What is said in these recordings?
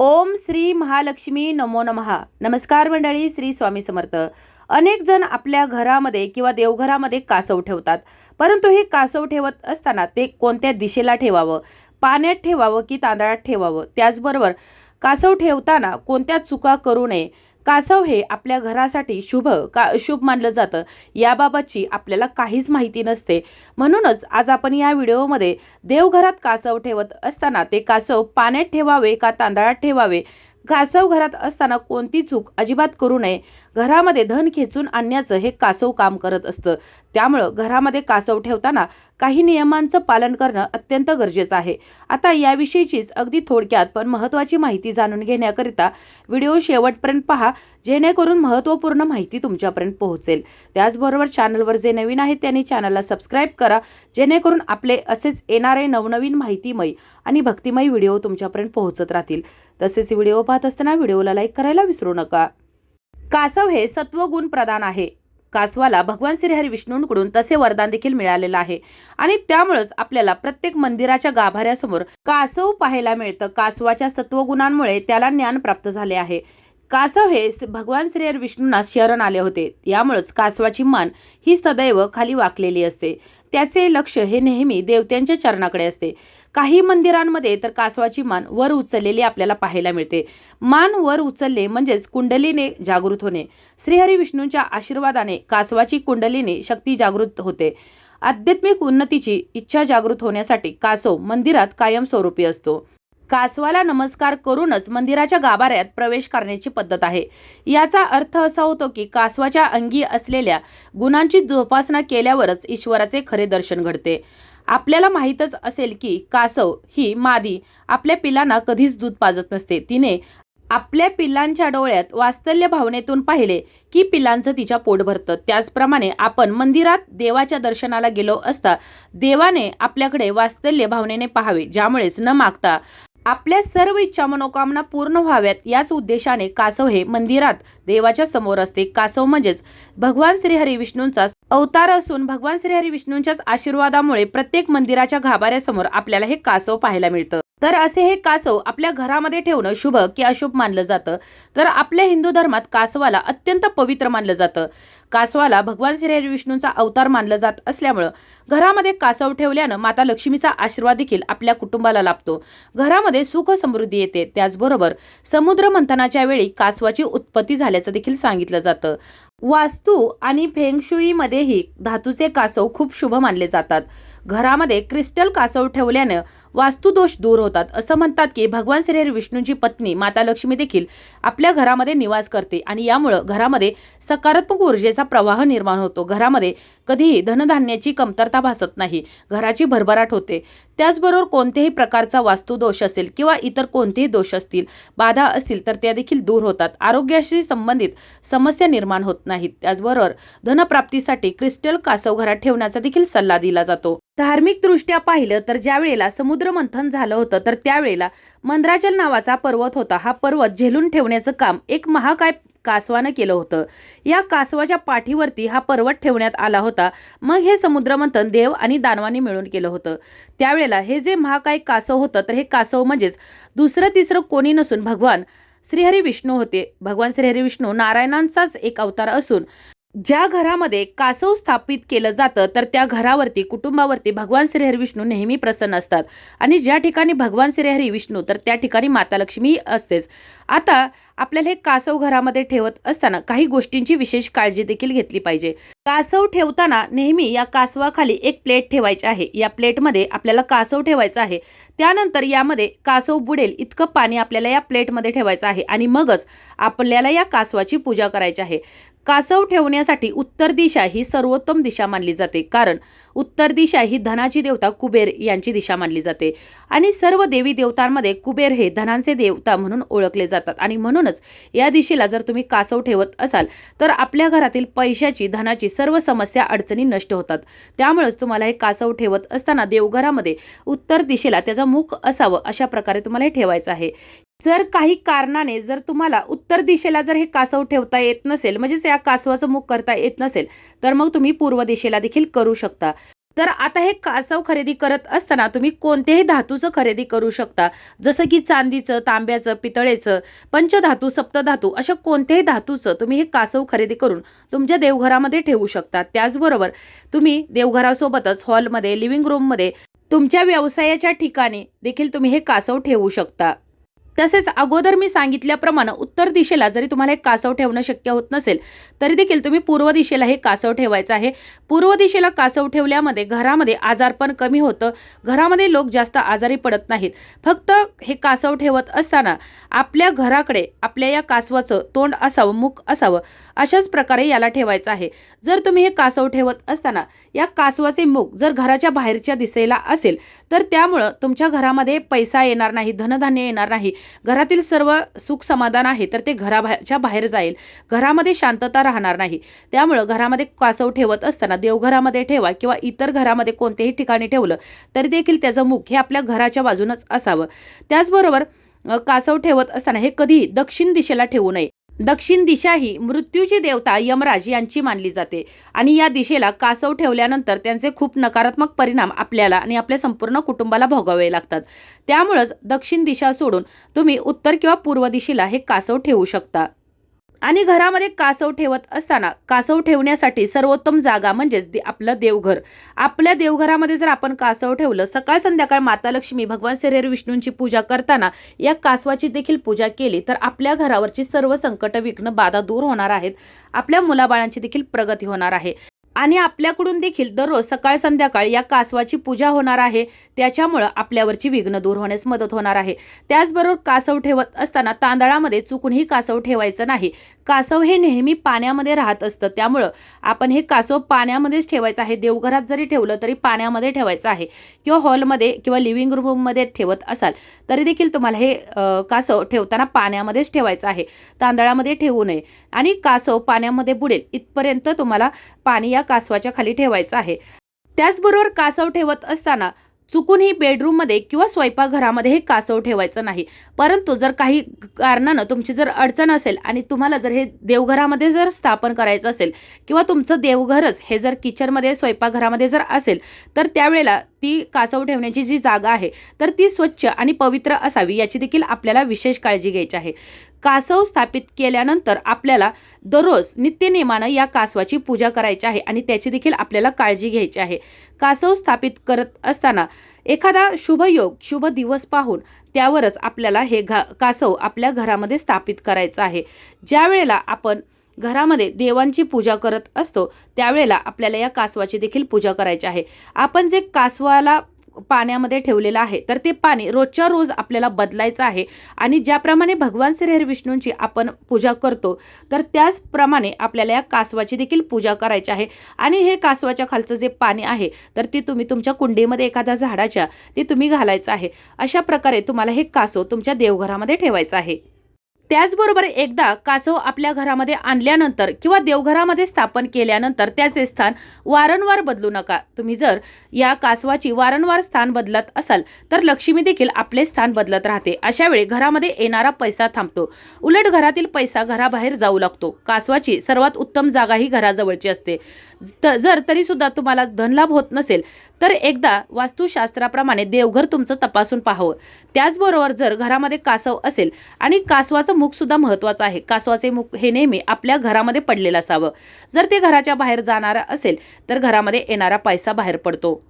ओम श्री महालक्ष्मी नमो नमहा नमस्कार मंडळी श्री स्वामी समर्थ. अनेक जण आपल्या घरामध्ये किंवा देवघरामध्ये कासव ठेवतात. परंतु हे कासव ठेवत असताना ते कोणत्या दिशेला ठेवावं? पाण्यात ठेवावं की तांदळात ठेवावं? त्याचबरोबर कासव ठेवताना कोणत्या चुका करू नये? कासव हे आपल्या घरासाठी शुभ का अशुभ मानलं जातं याबाबतची आपल्याला काहीच माहिती नसते. म्हणूनच आज आपण या व्हिडिओमध्ये देवघरात कासव ठेवत असताना ते कासव पाण्यात ठेवावे का तांदळात ठेवावे कासव घरात असताना कोणती चूक अजिबात करू नये. घरामध्ये धन खेचून आणण्याचं हे कासव काम करत असतं. त्यामुळं घरामध्ये कासव ठेवताना काही नियमांचं पालन करणं अत्यंत गरजेचं आहे. आता याविषयीचीच अगदी थोडक्यात पण महत्त्वाची माहिती जाणून घेण्याकरिता व्हिडिओ शेवटपर्यंत पहा. जेणेकरून महत्त्वपूर्ण माहिती तुमच्यापर्यंत पोहोचेल. त्याचबरोबर चॅनलवर जे नवीन आहेत त्यांनी चॅनलला सबस्क्राईब करा. जेणेकरून आपले असेच येणारे नवनवीन माहितीमय आणि भक्तिमय व्हिडिओ तुमच्यापर्यंत पोहोचत राहतील. तसेच व्हिडिओ पाहत असताना व्हिडिओला लाईक करायला विसरू नका. कासव हे सत्वगुण प्रदान आहे. कासवाला भगवान श्रीहरी विष्णूंकडून तसे वरदान देखील मिळालेलं आहे. आणि त्यामुळेच आपल्याला प्रत्येक मंदिराच्या गाभाऱ्यासमोर कासव पाहायला मिळतं. कासवाच्या सत्वगुणांमुळे त्याला ज्ञान प्राप्त झाले आहे. कासव हे भगवान श्रीहरी विष्णूंना शरण आले होते. यामुळेच कासवाची मान ही सदैव खाली वाकलेली असते. त्याचे लक्ष हे नेहमी देवत्यांच्या चरणाकडे असते. काही मंदिरांमध्ये तर कासवाची मान वर उचललेली आपल्याला पाहायला मिळते. मान वर उचलले म्हणजेच कुंडलीने जागृत होणे. श्रीहरी विष्णूंच्या आशीर्वादाने कासवाची कुंडलीने शक्ती जागृत होते. आध्यात्मिक उन्नतीची इच्छा जागृत होण्यासाठी कासव मंदिरात कायमस्वरूपी असतो. कासवाला नमस्कार करूनच मंदिराच्या गाभाऱ्यात प्रवेश करण्याची पद्धत आहे. याचा अर्थ असा होतो की कासवाच्या अंगी असलेल्या गुणांची जोपासना केल्यावरच ईश्वराचे खरे दर्शन घडते. आपल्याला माहीतच असेल की कासव ही मादी आपल्या पिलांना कधीच दूध पाजत नसते. तिने आपल्या पिलांच्या डोळ्यात वास्तल्य भावनेतून पाहिले की पिलांचं तिच्या पोट भरतं. त्याचप्रमाणे आपण मंदिरात देवाच्या दर्शनाला गेलो असता देवाने आपल्याकडे वास्तल्य भावनेने पाहावे ज्यामुळेच न मागता आपल्या सर्व इच्छा मनोकामना पूर्ण व्हाव्यात याच उद्देशाने कासव हे मंदिरात देवाच्या समोर असते. कासव म्हणजेच भगवान श्रीहरी विष्णूंचा अवतार असून भगवान श्रीहरी विष्णूंच्याच आशीर्वादामुळे प्रत्येक मंदिराच्या गाभाऱ्यासमोर आपल्याला हे कासव पाहायला मिळतं. तर असे हे कासव आपल्या घरामध्ये ठेवणं शुभ की अशुभ मानलं जातं. तर आपल्या हिंदू धर्मात कासवाला अत्यंत पवित्र मानलं जातं. कासवाला भगवान श्री विष्णूंचा अवतार मानलं जात असल्यामुळं घरामध्ये कासव ठेवल्यानं माता लक्ष्मीचा आशीर्वाद देखील आपल्या कुटुंबाला लाभतो. घरामध्ये सुख समृद्धी येते. त्याचबरोबर समुद्र मंथनाच्या वेळी कासवाची उत्पत्ती झाल्याचं देखील सांगितलं जातं. वास्तू आणि फेंगशुईमध्येही धातूचे कासव खूप शुभ मानले जातात. घरामध्ये क्रिस्टल कासव ठेवल्यानं वास्तुदोष दूर होतात. असं म्हणतात की भगवान श्री विष्णूंची पत्नी माता लक्ष्मी देखील आपल्या घरामध्ये निवास करते आणि यामुळं घरामध्ये सकारात्मक ऊर्जेचा प्रवाह निर्माण होतो. घरामध्ये कधीही धनधान्याची कमतरता भासत नाही. घराची भरभराट होते. त्याचबरोबर कोणत्याही प्रकारचा वास्तुदोष असेल किंवा इतर कोणतेही दोष असतील बाधा असतील तर त्या देखील दूर होतात. आरोग्याशी संबंधित समस्या निर्माण होत नाहीत. त्याचबरोबर धनप्राप्तीसाठी क्रिस्टल कासव घरात ठेवण्याचा देखील सल्ला दिला जातो. धार्मिक दृष्ट्या पाहिलं तर ज्या वेळेला समुद्र मंथन झालं होतं तर त्यावेळेला मंद्राचल नावाचा पर्वत होता. हा पर्वत झेलून ठेवण्याचं काम एक महाकाय कासवानं केलं होतं. या कासवाच्या पाठीवरती हा पर्वत ठेवण्यात आला होता. मग हे समुद्रमंथन देव आणि दानवानी मिळून केलं होतं. त्यावेळेला हे जे महाकाय कासव होतं तर हे कासव म्हणजेच दुसरं तिसरं कोणी नसून भगवान श्रीहरी विष्णू होते. भगवान श्रीहरी विष्णू नारायणांचाच एक अवतार असून ज्या घरामध्ये कासव स्थापित केलं जातं तर त्या घरावरती कुटुंबावरती भगवान श्रीहरी विष्णू नेहमी प्रसन्न असतात. आणि ज्या ठिकाणी भगवान श्रीहरी विष्णू तर त्या ठिकाणी माता लक्ष्मी असतेच. आता आपल्याला हे कासव घरामध्ये ठेवत असताना काही गोष्टींची विशेष काळजी देखील घेतली पाहिजे. कासव ठेवताना नेहमी या कासवाखाली एक प्लेट ठेवायची आहे. या प्लेटमध्ये आपल्याला कासव ठेवायचं आहे. त्यानंतर यामध्ये कासव बुडेल इतकं पाणी आपल्याला या प्लेटमध्ये ठेवायचं आहे आणि मगच आपल्याला या कासवाची पूजा करायची आहे. कासव ठेवण्यासाठी उत्तर दिशा ही सर्वोत्तम दिशा मानली जाते. कारण उत्तर दिशा ही धनाची देवता कुबेर यांची दिशा मानली जाते. आणि सर्व देवी देवतांमध्ये कुबेर हे धनांचे देवता म्हणून ओळखले जाते. जातात. आणि म्हणूनच या दिशेला जर तुम्ही कासव ठेवत असाल तर आपल्या घरातील पैशाची धनाची सर्व समस्या अडचणी नष्ट होतात. त्यामुळेच तुम्हाला हे कासव ठेवत असताना देवघरामध्ये उत्तर दिशेला त्याचं मुख असावं अशा प्रकारे तुम्हाला हे ठेवायचं आहे. जर काही कारणाने जर तुम्हाला उत्तर दिशेला जर हे कासव ठेवता येत नसेल म्हणजेच या कासवाचं मुख करता येत नसेल तर मग तुम्ही पूर्व दिशेला देखील करू शकता. तर आता हे कासव खरेदी करत असताना तुम्ही कोणत्याही धातूचं खरेदी करू शकता. जसं की चांदीचं तांब्याचं पितळेचं पंचधातू सप्तधातू अशा कोणत्याही धातूचं तुम्ही हे कासव खरेदी करून तुमच्या देवघरामध्ये ठेवू शकता. त्याचबरोबर तुम्ही देवघरासोबतच हॉलमध्ये लिव्हिंग रूममध्ये तुमच्या व्यवसायाच्या ठिकाणी देखील तुम्ही हे कासव ठेवू शकता. तसेच अगोदर मी सांगितल्याप्रमाणे उत्तर दिशेला जरी तुम्हाला एक कासव ठेवणं शक्य होत नसेल तरी देखील तुम्ही पूर्व दिशेला हे कासव ठेवायचं आहे. पूर्व दिशेला कासव ठेवल्यामध्ये घरामध्ये आजारपण कमी होतं. घरामध्ये लोक जास्त आजारी पडत नाहीत. फक्त हे कासव ठेवत असताना आपल्या घराकडे आपल्या या कासवाचं तोंड असावं मुख असावं अशाच प्रकारे याला ठेवायचं आहे. जर तुम्ही हे कासव ठेवत असताना या कासवाचे मुख जर घराच्या बाहेरच्या दिशेला असेल तर त्यामुळं तुमच्या घरामध्ये पैसा येणार नाही धनधान्य येणार नाही. घरातील सर्व सुख समाधान आहे तर ते घराच्या बाहेर जाईल. घरामध्ये शांतता राहणार नाही. त्यामुळं घरामध्ये कासव ठेवत असताना देवघरामध्ये ठेवा किंवा इतर घरामध्ये कोणत्याही ठिकाणी ठेवलं तरी देखील त्याचं मुख हे आपल्या घराच्या बाजूनच असावं. त्याचबरोबर कासव ठेवत असताना हे कधी दक्षिण दिशेला ठेवू नये. दक्षिण दिशा ही मृत्यूची देवता यमराज यांची मानली जाते. आणि या दिशेला कासव ठेवल्यानंतर त्यांचे खूप नकारात्मक परिणाम आपल्याला आणि आपल्या संपूर्ण कुटुंबाला भोगावे लागतात. त्यामुळंच दक्षिण दिशा सोडून तुम्ही उत्तर किंवा पूर्व दिशेला हे कासव ठेवू शकता. आणि घरामध्ये कासव ठेवत असताना कासव ठेवण्यासाठी सर्वोत्तम जागा म्हणजेच दे- आपलं देवघर. आपल्या देवघरामध्ये जर आपण कासव ठेवलं सकाळ संध्याकाळ माता लक्ष्मी भगवान शरीर विष्णूंची पूजा करताना या कासवाची देखील पूजा केली तर आपल्या घरावरची सर्व संकट विघ्न बाधा दूर होणार आहेत. आपल्या मुलाबाळांची देखील प्रगती होणार आहे. आणि आपल्याकडून देखील दररोज सकाळ संध्याकाळ या कासवाची पूजा होणार आहे. त्याच्यामुळं आपल्यावरची विघ्न दूर होण्यास मदत होणार आहे. त्याचबरोबर कासव ठेवत असताना तांदळामध्ये चुकूनही कासव ठेवायचं नाही. कासव हे नेहमी पाण्यामध्ये राहत असतं. त्यामुळं आपण हे कासव पाण्यामध्येच ठेवायचं आहे. देवघरात जरी ठेवलं तरी पाण्यामध्ये ठेवायचं आहे. किंवा हॉलमध्ये किंवा लिव्हिंग रूममध्ये ठेवत असाल तरी देखील तुम्हाला हे कासव ठेवताना पाण्यामध्येच ठेवायचं आहे. तांदळामध्ये ठेवू नये. आणि कासव पाण्यामध्ये बुडेल इथपर्यंत तुम्हाला पाणी या कासवाच्या खाली ठेवायचं आहे. त्याचबरोबर कासव ठेवत असताना चुकूनही बेडरूममध्ये किंवा स्वयंपाकघरामध्ये हे कासव ठेवायचं नाही. परंतु जर काही कारणानं तुमची जर अडचण असेल आणि तुम्हाला जर हे देवघरामध्ये जर स्थापन करायचं असेल किंवा तुमचं देवघरच हे जर किचनमध्ये स्वयंपाकघरामध्ये जर असेल तर त्यावेळेला ती कासव ठेवण्याची जी जागा आहे तर ती स्वच्छ आणि पवित्र असावी याची देखील आपल्याला विशेष काळजी घ्यायची आहे. कासव स्थापित केल्यानंतर आपल्याला दररोज नित्यनेमानं या कासवाची पूजा करायची आहे आणि त्याची देखील आपल्याला काळजी घ्यायची आहे. कासव स्थापित करत असताना एखादा शुभ योग शुभ दिवस पाहून त्यावरच आपल्याला हे घा कासव आपल्या घरामध्ये स्थापित करायचं आहे. ज्या वेळेला आपण घरामध्ये देवांची पूजा करत असतो त्यावेळेला आपल्याला या कासवाची देखील पूजा करायची आहे. आपण जे कासवाला पाण्यामध्ये ठेवलेलं आहे तर ते पाणी रोजच्या रोज आपल्याला बदलायचं आहे आणि ज्याप्रमाणे भगवान श्रीहरी विष्णूंची आपण पूजा करतो तर त्याचप्रमाणे आपल्याला या कासवाची देखील पूजा करायची आहे. आणि हे कासवाच्या खालचं जे पाणी आहे तर ते तुम्ही तुमच्या कुंडीमध्ये एखाद्या झाडाच्या ते तुम्ही घालायचं आहे. अशा प्रकारे तुम्हाला हे कासव तुमच्या देवघरामध्ये ठेवायचं आहे. त्याचबरोबर एकदा कासव आपल्या घरामध्ये आणल्यानंतर किंवा देवघरामध्ये स्थापन केल्यानंतर त्याचे स्थान वारंवार बदलू नका. तुम्ही जर या कासवाची वारंवार स्थान बदलत असाल तर लक्ष्मी देखील आपले स्थान बदलत राहते. अशा वेळी घरामध्ये येणारा पैसा थांबतो. उलट घरातील पैसा घराबाहेर जाऊ लागतो. कासवाची सर्वात उत्तम जागा ही घराजवळची असते. त- जर तरी सुद्धा तुम्हाला धनलाभ होत नसेल तर एकदा वास्तुशास्त्राप्रमाणे देवघर तुमचं तपासून पाहावं. त्याचबरोबर जर घरामध्ये कासव असेल आणि कासवाचं मुख सुद्धा महत्वाचं आहे. कासवाचे मुख हे नेहमी आपल्या घरामध्ये पडलेलं असावं. जर ते घराच्या बाहेर जाणारं असेल तर घरामध्ये येणारा पैसा बाहेर पडतो.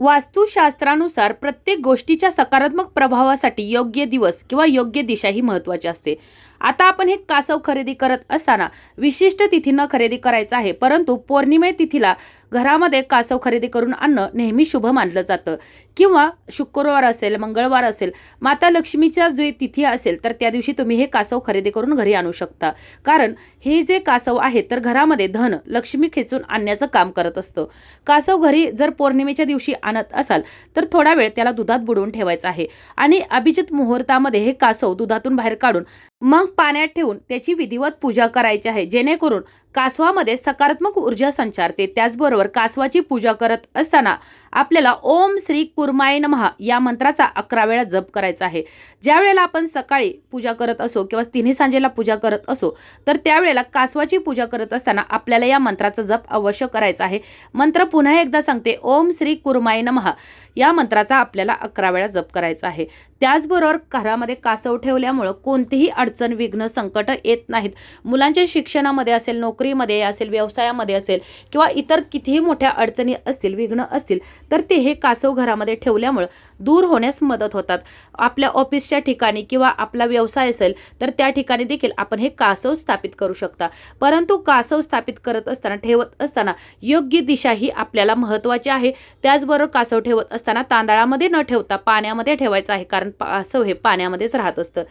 वास्तुशास्त्रानुसार प्रत्येक गोष्टीच्या सकारात्मक प्रभावासाठी योग्य दिवस किंवा योग्य दिशा ही महत्वाची असते. आता आपण हे कासव खरेदी करत असताना विशिष्ट तिथीनं खरेदी करायचं आहे परंतु पौर्णिमे तिथीला घरामध्ये कासव खरेदी करून आणणं नेहमी शुभ मानलं जातं. किंवा शुक्रवार असेल मंगळवार असेल माता लक्ष्मीच्या जे तिथी असेल तर त्या दिवशी तुम्ही हे कासव खरेदी करून घरी आणू शकता. कारण हे जे कासव आहे तर घरामध्ये धन लक्ष्मी खेचून आणण्याचं काम करत असतं. कासव घरी जर पौर्णिमेच्या दिवशी आणत असाल तर थोडा वेळ त्याला दुधात बुडवून ठेवायचं आहे. आणि अभिजित मुहूर्तामध्ये हे कासव दुधातून बाहेर काढून मग पाण्यात ठेवून त्याची विधिवत पूजा करायची आहे जेणेकरून कासवामध्ये सकारात्मक ऊर्जा संचारते. त्याचबरोबर कासवाची पूजा करत असताना आपल्याला ओम श्री कुर्माय नमहा या मंत्राचा अकरा वेळा जप करायचा आहे. ज्या वेळेला आपण सकाळी पूजा करत असो किंवा तिन्ही सांजेला पूजा करत असो तर त्यावेळेला कासवाची पूजा करत असताना आपल्याला या मंत्राचा जप अवश्य करायचा आहे. मंत्र पुन्हा एकदा सांगते ओम श्री कुर्माय नमहा या मंत्राचा आपल्याला अकरा वेळा जप करायचा आहे. त्याचबरोबर घरामध्ये कासव ठेवल्यामुळं कोणतीही अडचण विघ्न संकट येत नाहीत. मुलांच्या शिक्षणामध्ये असेल नोकरीमध्ये असेल व्यवसायामध्ये असेल किंवा इतर कितीही मोठ्या अडचणी असतील विघ्न असतील तर ते हे कासव घरामध्ये ठेवल्यामुळं दूर होण्यास मदत होतात. आपल्या ऑफिसच्या ठिकाणी किंवा आपला व्यवसाय असेल तर त्या ठिकाणी देखील आपण हे कासव स्थापित करू शकता. परंतु कासव स्थापित करत असताना ठेवत असताना योग्य दिशा ही आपल्याला महत्त्वाची आहे. त्याचबरोबर कासव ठेवत असताना तांदळामध्ये न ठेवता पाण्यामध्ये ठेवायचं आहे कारण कासव हे पाण्यामध्येच राहत असतं.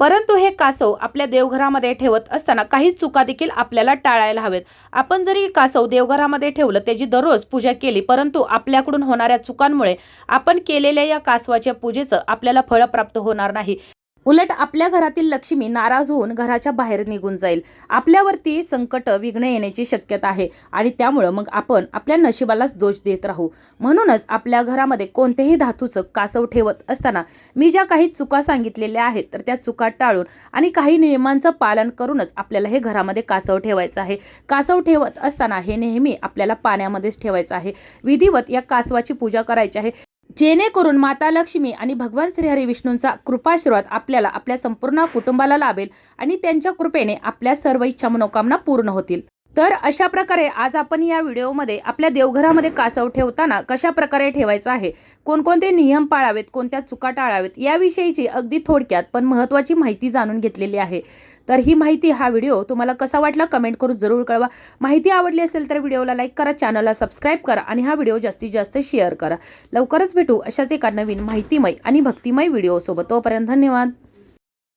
परंतु हे कासव आपल्या देवघरामध्ये ठेवत असताना काही चुका देखील आपल्याला टाळायला हवेत. आपण जरी कासव देवघरामध्ये ठेवलं त्याची दररोज पूजा केली परंतु आपल्याकडून होणाऱ्या चुकांमुळे आपण केलेल्या या कासवाच्या पूजेचं आपल्याला फळ प्राप्त होणार नाही. उलट आपल्या घरातील लक्ष्मी नाराज होऊन घराच्या बाहेर निघून जाईल. आपल्यावरती संकट विघ्न येण्याची शक्यता आहे आणि त्यामुळं मग आपण आपल्या नशिबालाच दोष देत राहू. म्हणूनच आपल्या घरामध्ये कोणतेही धातूचं कासव ठेवत असताना मी ज्या काही चुका सांगितलेल्या आहेत तर त्या चुका टाळून आणि काही नियमांचं पालन करूनच आपल्याला हे घरामध्ये कासव ठेवायचं आहे. कासव ठेवत असताना हे नेहमी आपल्याला पाण्यामध्येच ठेवायचं आहे. विधिवत या कासवाची पूजा करायची आहे. जेणेकरून माता लक्ष्मी आणि भगवान श्रीहरी विष्णूंचा कृपाशीर्वाद आपल्याला आपल्या संपूर्ण कुटुंबाला लाभेल आणि त्यांच्या कृपेने आपल्या सर्व इच्छा मनोकामना पूर्ण होतील. तर अशा प्रकारे आज आपण या व्हिडिओमध्ये आपल्या देवघरामध्ये कासव ठेवताना कशा प्रकारे ठेवायचं आहे कोणकोणते नियम पाळावेत कोणत्या चुका टाळावेत याविषयीची अगदी थोडक्यात पण महत्त्वाची माहिती जाणून घेतलेली आहे. तर ही माहिती हा व्हिडिओ तुम्हाला कसा वाटला कमेंट करून जरूर कळवा. माहिती आवडली असेल तर व्हिडिओला लाईक करा चॅनलला सबस्क्राईब करा आणि हा व्हिडिओ जास्तीत जास्त शेअर करा. लवकरच भेटू अशाच एका नवीन माहितीमय आणि भक्तिमय व्हिडिओसोबत. तोपर्यंत धन्यवाद.